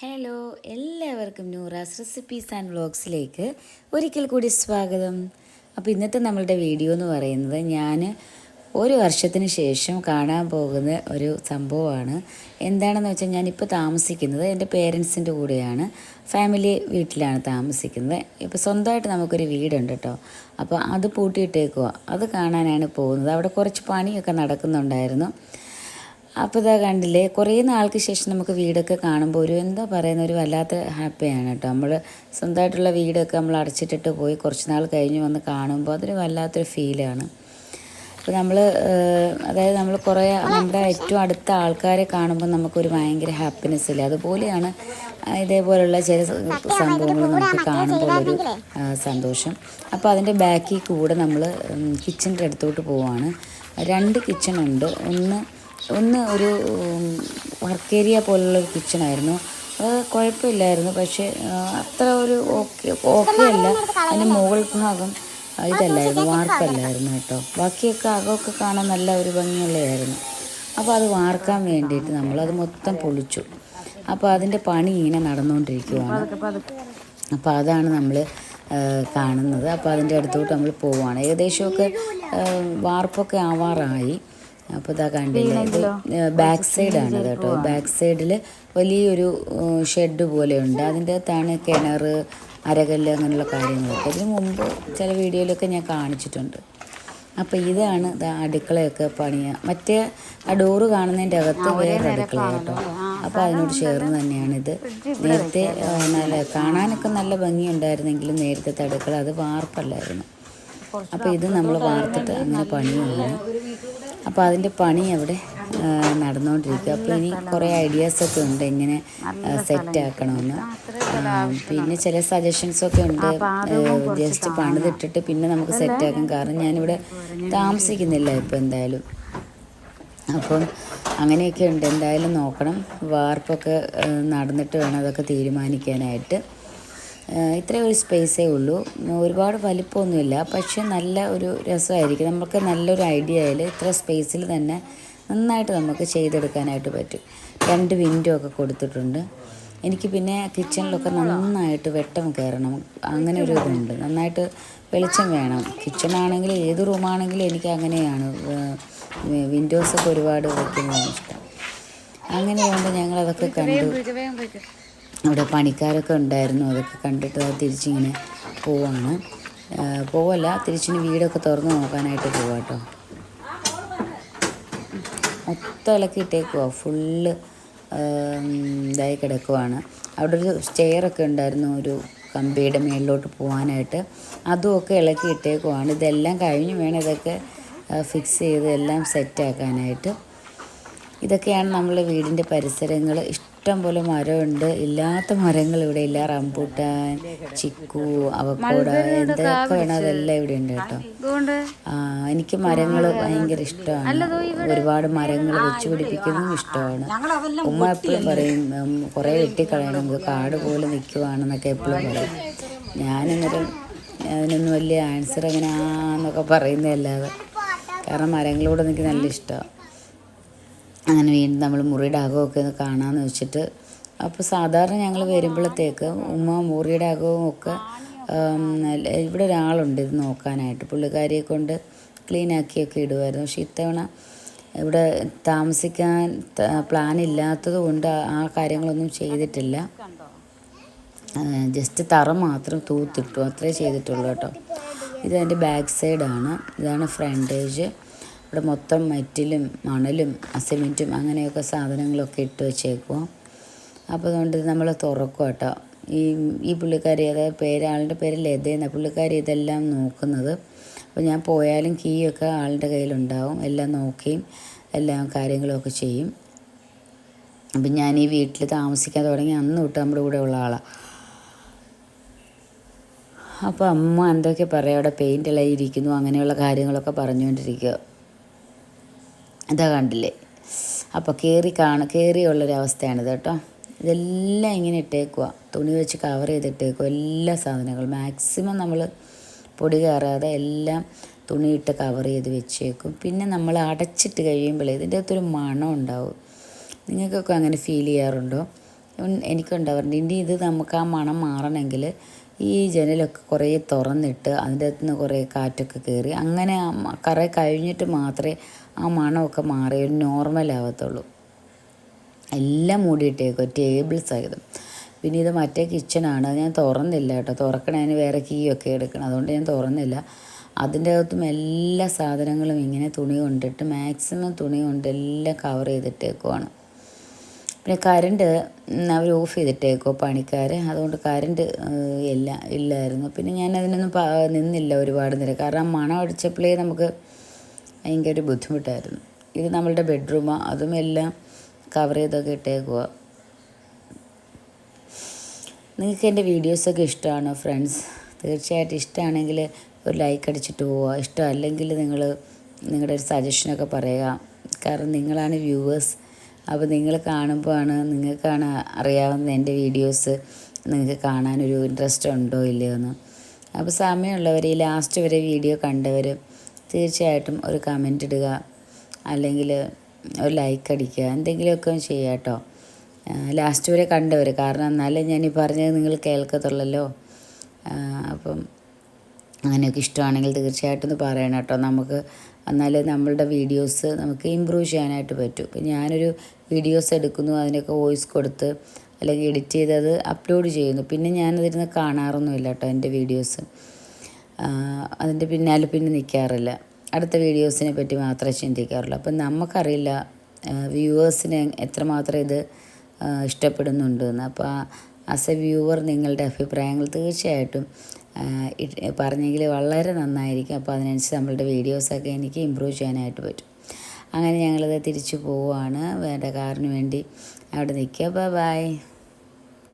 Hello എല്ലാവർക്കും Noora's recipes and വ്ളോഗ്സിലേക്ക് ഒരിക്കൽ കൂടി സ്വാഗതം. അപ്പോൾ ഇന്നത്തെ നമ്മളുടെ വീഡിയോ എന്ന് പറയുന്നത് ഞാൻ ഒരു വർഷത്തിന് ശേഷം കാണാൻ പോകുന്ന ഒരു സംഭവമാണ്. എന്താണെന്ന് വെച്ചാൽ ഞാനിപ്പോൾ താമസിക്കുന്നത് എന്റെ പേരൻസിന്റെ കൂടെയാണ്. ഫാമിലി വീട്ടിലാണ് താമസിക്കുന്നത്. ഇപ്പോൾ സ്വന്തമായിട്ട് നമുക്കൊരു വീടുണ്ട് കേട്ടോ അപ്പോൾ അത് പൂട്ടിയിട്ടേക്കുക അത് കാണാനാണ് പോകുന്നത്. അവിടെ കുറച്ച് പണിയൊക്കെ നടക്കുന്നുണ്ടായിരുന്നു. അപ്പോൾ ഇതാ കണ്ടില്ലേ കുറേ നാൾക്ക് ശേഷം നമുക്ക് വീടൊക്കെ കാണുമ്പോൾ ഒരു എന്താ പറയുന്ന ഒരു വല്ലാത്ത ഹാപ്പിയാണ് കേട്ടോ. നമ്മൾ സ്വന്തമായിട്ടുള്ള വീടൊക്കെ നമ്മൾ അടച്ചിട്ടിട്ട് പോയി കുറച്ച് നാൾ കഴിഞ്ഞ് വന്ന് കാണുമ്പോൾ അതൊരു വല്ലാത്തൊരു ഫീലാണ് അപ്പോൾ നമ്മൾ അതായത് നമ്മൾ കുറേ നമ്മുടെ ഏറ്റവും അടുത്ത ആൾക്കാരെ കാണുമ്പോൾ നമുക്കൊരു ഭയങ്കര ഹാപ്പിനെസ് ഇല്ലേ? അതുപോലെയാണ് ഇതേപോലുള്ള ചില സംഭവങ്ങൾ നമുക്ക് കാണുമ്പോൾ ഒരു സന്തോഷം. അപ്പോൾ അതിന്റെ ബാക്കിൽ കൂടെ നമ്മൾ കിച്ചന്റെ അടുത്തോട്ട് പോവാണ്. രണ്ട് കിച്ചൺ ഉണ്ട്. ഒന്ന് ഒന്ന് ഒരു വർക്ക് ഏരിയ പോലുള്ള ഒരു കിച്ചണായിരുന്നു അത് കുഴപ്പമില്ലായിരുന്നു. പക്ഷേ അത്ര ഒരു ഓക്കെ ഓക്കെ അല്ല. അതിന്റെ മുകൾ ഭാഗം ഇതല്ലായിരുന്നു. വാർപ്പല്ലായിരുന്നു കേട്ടോ. ബാക്കിയൊക്കെ അകമൊക്കെ കാണാൻ നല്ല ഒരു ഭംഗിയുള്ളതായിരുന്നു. അപ്പോൾ അത് വാർക്കാൻ വേണ്ടിയിട്ട് നമ്മളത് മൊത്തം പൊളിച്ചു. അപ്പോൾ അതിന്റെ പണി ഇങ്ങനെ നടന്നുകൊണ്ടിരിക്കുവാണ്. അപ്പോൾ അതാണ് നമ്മൾ കാണുന്നത്. അപ്പോൾ അതിന്റെ അടുത്തോട്ട് നമ്മൾ പോവുകയാണ് ഏകദേശമൊക്കെ വാർപ്പൊക്കെ ആവാറായി. അപ്പോൾ ഇതാ കണ്ടില്ലേ ഇത് ബാക്ക് സൈഡാണ് കേട്ടോ. ബാക്ക് സൈഡിൽ വലിയൊരു ഷെഡ് പോലെയുണ്ട്. അതിന്റെ അകത്താണ് കിണർ അരകല്ല് അങ്ങനെയുള്ള കാര്യങ്ങളൊക്കെ. ഇതിന് മുമ്പ് ചില വീഡിയോയിലൊക്കെ ഞാൻ കാണിച്ചിട്ടുണ്ട്. അപ്പോൾ ഇതാണ് അടുക്കളയൊക്കെ പണിയുക മറ്റേ ആ ഡോറ് കാണുന്നതിന്റെ അകത്ത് വേറെ അടുക്കള കേട്ടോ. അപ്പോൾ അതിനോട് ചേർന്ന് തന്നെയാണിത് നേരത്തെ നല്ല കാണാനൊക്കെ നല്ല ഭംഗിയുണ്ടായിരുന്നെങ്കിലും നേരത്തെ അടുക്കള അത് വാർപ്പല്ലായിരുന്നു. അപ്പോൾ ഇത് നമ്മൾ വാർത്തിട്ട് അങ്ങനെ പണിയാണ്. അപ്പോൾ അതിന്റെ പണി അവിടെ നടന്നുകൊണ്ടിരിക്കുക അപ്പോൾ ഇനി കുറേ ഐഡിയാസൊക്കെ ഉണ്ട് എങ്ങനെ സെറ്റ് ആക്കണമെന്ന് പിന്നെ ചില സജഷൻസൊക്കെ ഉണ്ട്. ജസ്റ്റ് പണിതിട്ടിട്ട് പിന്നെ നമുക്ക് സെറ്റ് ആക്കാം. കാരണം ഞാനിവിടെ താമസിക്കുന്നില്ല ഇപ്പോൾ എന്തായാലും. അപ്പം അങ്ങനെയൊക്കെ ഉണ്ട്. എന്തായാലും നോക്കണം. വാർപ്പൊക്കെ നടന്നിട്ട് വേണം അതൊക്കെ തീരുമാനിക്കാനായിട്ട്. ഇത്രയും ഒരു സ്പേസേ ഉള്ളൂ. ഒരുപാട് വലിപ്പമൊന്നുമില്ല. പക്ഷേ നല്ല ഒരു രസമായിരിക്കും. നമുക്ക് നല്ലൊരു ഐഡിയ ആയാൽ ഇത്ര സ്പേസിൽ തന്നെ നന്നായിട്ട് നമുക്ക് ചെയ്തെടുക്കാനായിട്ട് പറ്റും. രണ്ട് വിൻഡോ ഒക്കെ കൊടുത്തിട്ടുണ്ട്. എനിക്ക് പിന്നെ കിച്ചണിലൊക്കെ നന്നായിട്ട് വെട്ടം കയറണം. അങ്ങനെ ഒരു ഇതുണ്ട്. നന്നായിട്ട് വെളിച്ചം വേണം. കിച്ചണാണെങ്കിലും ഏത് റൂമാണെങ്കിലും എനിക്ക് അങ്ങനെയാണ്. വിൻഡോസൊക്കെ ഒരുപാട് വയ്ക്കുന്നതാണ് ഇഷ്ടം. അങ്ങനെ കൊണ്ട് ഞങ്ങളതൊക്കെ കണ്ടു. അവിടെ പണിക്കാരൊക്കെ ഉണ്ടായിരുന്നു. അതൊക്കെ കണ്ടിട്ട് തിരിച്ചിങ്ങനെ പോവാണ്. പോവല്ല. തിരിച്ചിന് വീടൊക്കെ തുറന്ന് നോക്കാനായിട്ട് പോവാം കേട്ടോ മൊത്തം ഇളക്കി ഇട്ടേക്കുവാ. ഫുള്ള് ഇതായി കിടക്കുവാണ്. അവിടെ ഒരു സ്റ്റെയറൊക്കെ ഉണ്ടായിരുന്നു ഒരു കമ്പിയുടെ മേളിലോട്ട് പോകാനായിട്ട് അതുമൊക്കെ ഇളക്കി ഇട്ടേക്കുവാണ്. ഇതെല്ലാം കഴിഞ്ഞ് വേണം ഇതൊക്കെ ഫിക്സ് ചെയ്ത് എല്ലാം സെറ്റാക്കാനായിട്ട് ഇതൊക്കെയാണ് നമ്മൾ വീടിന്റെ പരിസരങ്ങൾ. ഇഷ്ടം പോലെ മരമുണ്ട്. ഇല്ലാത്ത മരങ്ങൾ ഇവിടെ ഇല്ല. റംബൂട്ടാൻ ചിക്കു അവക്കോട എന്തൊക്കെ വേണം അതെല്ലാം ഇവിടെ ഉണ്ട് കേട്ടോ. ആ, എനിക്ക് മരങ്ങൾ ഭയങ്കര ഇഷ്ടമാണ്. ഒരുപാട് മരങ്ങൾ വെച്ച് പിടിപ്പിക്കുന്നതും ഇഷ്ടമാണ്. ഉമ്മ എപ്പോഴും പറയും കുറെ വെട്ടിക്കളയണം. നമുക്ക് കാട് പോലെ നിൽക്കുവാണെന്നൊക്കെ എപ്പോഴും പറയും. ഞാനന്നേരം അതിനൊന്നും വലിയ ആൻസർ അങ്ങനെ ആന്നൊക്കെ പറയുന്നതല്ലാതെ. കാരണം മരങ്ങളോട് എനിക്ക് നല്ല ഇഷ്ടമാണ്. അങ്ങനെ വീണ്ടും നമ്മൾ മുറിയുടെ അകമൊക്കെ ഒന്ന് കാണാമെന്ന് വെച്ചിട്ട്. അപ്പോൾ സാധാരണ ഞങ്ങൾ വരുമ്പോഴത്തേക്ക് ഉമ്മ മുറിയുടെ അകവും ഒക്കെ ഇവിടെ ഒരാളുണ്ട് ഇത് നോക്കാനായിട്ട്. പുള്ളിക്കാരിയെ കൊണ്ട് ക്ലീനാക്കിയൊക്കെ ഇടുമായിരുന്നു പക്ഷേ ഇത്തവണ ഇവിടെ താമസിക്കാൻ പ്ലാൻ ഇല്ലാത്തത് കൊണ്ട് ആ- കാര്യങ്ങളൊന്നും ചെയ്തിട്ടില്ല. ജസ്റ്റ് തറ മാത്രം തൂത്തിട്ടു. അത്രേ ചെയ്തിട്ടുള്ളൂ കേട്ടോ. ഇത് അതിന്റെ ബാക്ക് സൈഡാണ്. ഇതാണ് ഫ്രണ്ടേജ്. ഇവിടെ മൊത്തം മെറ്റിലും മണലും സിമെന്റും അങ്ങനെയൊക്കെ സാധനങ്ങളൊക്കെ ഇട്ട് വെച്ചേക്കുക അപ്പോൾ അതുകൊണ്ട് നമ്മൾ തുറക്കും കേട്ടോ. ഈ ഈ പുള്ളിക്കാരി അതായത് പേര് ആളുടെ പേര് ലതയെന്ന പുള്ളിക്കാരി ഇതെല്ലാം നോക്കുന്നത്. അപ്പോൾ ഞാൻ പോയാലും കീയൊക്കെ ആളുടെ കയ്യിലുണ്ടാവും. എല്ലാം നോക്കുകയും എല്ലാ കാര്യങ്ങളൊക്കെ ചെയ്യും. അപ്പം ഞാൻ ഈ വീട്ടിൽ താമസിക്കാൻ തുടങ്ങി. അന്ന് തൊട്ട് നമ്മുടെ കൂടെ ഉള്ള ആളാണ് അപ്പോൾ അമ്മ എന്തൊക്കെ പറയാം? അവിടെ പെയിന്റ് എല്ലാം ഇരിക്കുന്നു അങ്ങനെയുള്ള കാര്യങ്ങളൊക്കെ പറഞ്ഞുകൊണ്ടിരിക്കുക ഇതാ കണ്ടില്ലേ? അപ്പോൾ കയറി കാണ കയറിയുള്ളൊരവസ്ഥയാണിത് കേട്ടോ. ഇതെല്ലാം ഇങ്ങനെ ഇട്ടേക്കുക തുണി വെച്ച് കവർ ചെയ്തിട്ടേക്കുക എല്ലാ സാധനങ്ങളും. മാക്സിമം നമ്മൾ പൊടി കയറാതെ എല്ലാം തുണിയിട്ട് കവർ ചെയ്ത് വെച്ചേക്കും. പിന്നെ നമ്മൾ അടച്ചിട്ട് കഴിയുമ്പോൾ ഇതിന്റെ അകത്തൊരു മണം ഉണ്ടാവും നിങ്ങൾക്കൊക്കെ അങ്ങനെ ഫീൽ ചെയ്യാറുണ്ടോ? എനിക്കുണ്ടാവാറുണ്ട് ഇനി ഇത് നമുക്ക് ആ മണം മാറണമെങ്കിൽ ഈ ജനലൊക്കെ കുറേ തുറന്നിട്ട് അതിന്റെ അകത്തു നിന്ന് കുറേ കാറ്റൊക്കെ കയറി അങ്ങനെ കുറേ കഴിഞ്ഞിട്ട് മാത്രമേ ആ മണമൊക്കെ മാറി ഒരു നോർമൽ ആവത്തുള്ളൂ. എല്ലാം മൂടിയിട്ടേക്കോ ടേബിൾ സഹിതം പിന്നെ ഇത് മറ്റേ കിച്ചണാണ് ഞാൻ തുറന്നില്ല കേട്ടോ. തുറക്കണതിന് വേറെ കീ ഒക്കെ എടുക്കണം. അതുകൊണ്ട് ഞാൻ തുറന്നില്ല. അതിന്റെ അകത്തും എല്ലാ സാധനങ്ങളും ഇങ്ങനെ തുണി കൊണ്ടിട്ട് മാക്സിമം തുണി കൊണ്ട് എല്ലാം കവർ ചെയ്തിട്ടേക്കുവാണ്. പിന്നെ കരണ്ട് അവർ ഓഫ് ചെയ്തിട്ടേക്കോ പണിക്കാർ അതുകൊണ്ട് കരണ്ട് ഇല്ല ഇല്ലായിരുന്നു. പിന്നെ ഞാൻ അതിനൊന്നും നിന്നില്ല ഒരുപാട് നേരം. കാരണം ആ മണം അടിച്ചപ്പോഴേ നമുക്ക് ഭയങ്കര ഒരു ബുദ്ധിമുട്ടായിരുന്നു. ഇത് നമ്മളുടെ ബെഡ്റൂമാണ് അതും എല്ലാം കവർ ചെയ്തൊക്കെ ഇട്ടേക്കുക നിങ്ങൾക്ക് എന്റെ വീഡിയോസൊക്കെ ഇഷ്ടമാണോ ഫ്രണ്ട്സ് തീർച്ചയായിട്ടും ഇഷ്ടമാണെങ്കിൽ ഒരു ലൈക്ക് അടിച്ചിട്ട് പോവുക. ഇഷ്ടമല്ലെങ്കിൽ നിങ്ങൾ നിങ്ങളുടെ ഒരു സജഷനൊക്കെ പറയുക. കാരണം നിങ്ങളാണ് വ്യൂവേഴ്സ് അപ്പോൾ നിങ്ങൾ കാണുമ്പോഴാണ് നിങ്ങൾക്കാണ് അറിയാവുന്ന എന്റെ വീഡിയോസ് നിങ്ങൾക്ക് കാണാനൊരു ഇൻട്രസ്റ്റ് ഉണ്ടോ ഇല്ലയോ എന്ന്. അപ്പോൾ സമയമുള്ളവർ ഈ ലാസ്റ്റ് വരെ വീഡിയോ കണ്ടവർ തീർച്ചയായിട്ടും ഒരു കമന്റ് ഇടുക അല്ലെങ്കിൽ ഒരു ലൈക്ക് അടിക്കുക എന്തെങ്കിലുമൊക്കെ ചെയ്യുക കേട്ടോ. ലാസ്റ്റ് വരെ കണ്ടവർ കാരണം എന്നാലേ ഞാൻ ഈ പറഞ്ഞത് നിങ്ങൾ കേൾക്കത്തുള്ളല്ലോ. അപ്പം അങ്ങനെയൊക്കെ ഇഷ്ടമാണെങ്കിൽ തീർച്ചയായിട്ടും ഒന്ന് പറയണം കേട്ടോ. നമുക്ക് എന്നാലേ നമ്മളുടെ വീഡിയോസ് നമുക്ക് ഇമ്പ്രൂവ് ചെയ്യാനായിട്ട് പറ്റും. ഇപ്പം ഞാനൊരു വീഡിയോസ് എടുക്കുന്നു അതിനൊക്കെ വോയിസ് കൊടുത്ത് അല്ലെങ്കിൽ എഡിറ്റ് ചെയ്ത് അത് അപ്ലോഡ് ചെയ്യുന്നു. പിന്നെ ഞാനതിരുന്ന് കാണാറൊന്നുമില്ല കേട്ടോ എന്റെ വീഡിയോസ് അതിന്റെ പിന്നാലെ പിന്നെ നിൽക്കാറില്ല അടുത്ത വീഡിയോസിനെ പറ്റി മാത്രമേ ചിന്തിക്കാറുള്ളൂ. അപ്പം നമുക്കറിയില്ല വ്യൂവേഴ്സിന് എത്രമാത്രം ഇത് ഇഷ്ടപ്പെടുന്നുണ്ടെന്ന് അപ്പോൾ ആസ് എ വ്യൂവർ നിങ്ങളുടെ അഭിപ്രായങ്ങൾ തീർച്ചയായിട്ടും പറഞ്ഞെങ്കിൽ വളരെ നന്നായിരിക്കും. അപ്പോൾ അതിനനുസരിച്ച് നമ്മളുടെ വീഡിയോസൊക്കെ എനിക്ക് ഇമ്പ്രൂവ് ചെയ്യാനായിട്ട് പറ്റും. അങ്ങനെ ഞങ്ങളത് തിരിച്ചു പോവുകയാണ് വേണ്ട കാറിന് വേണ്ടി അവിടെ നിൽക്കുക. ബൈ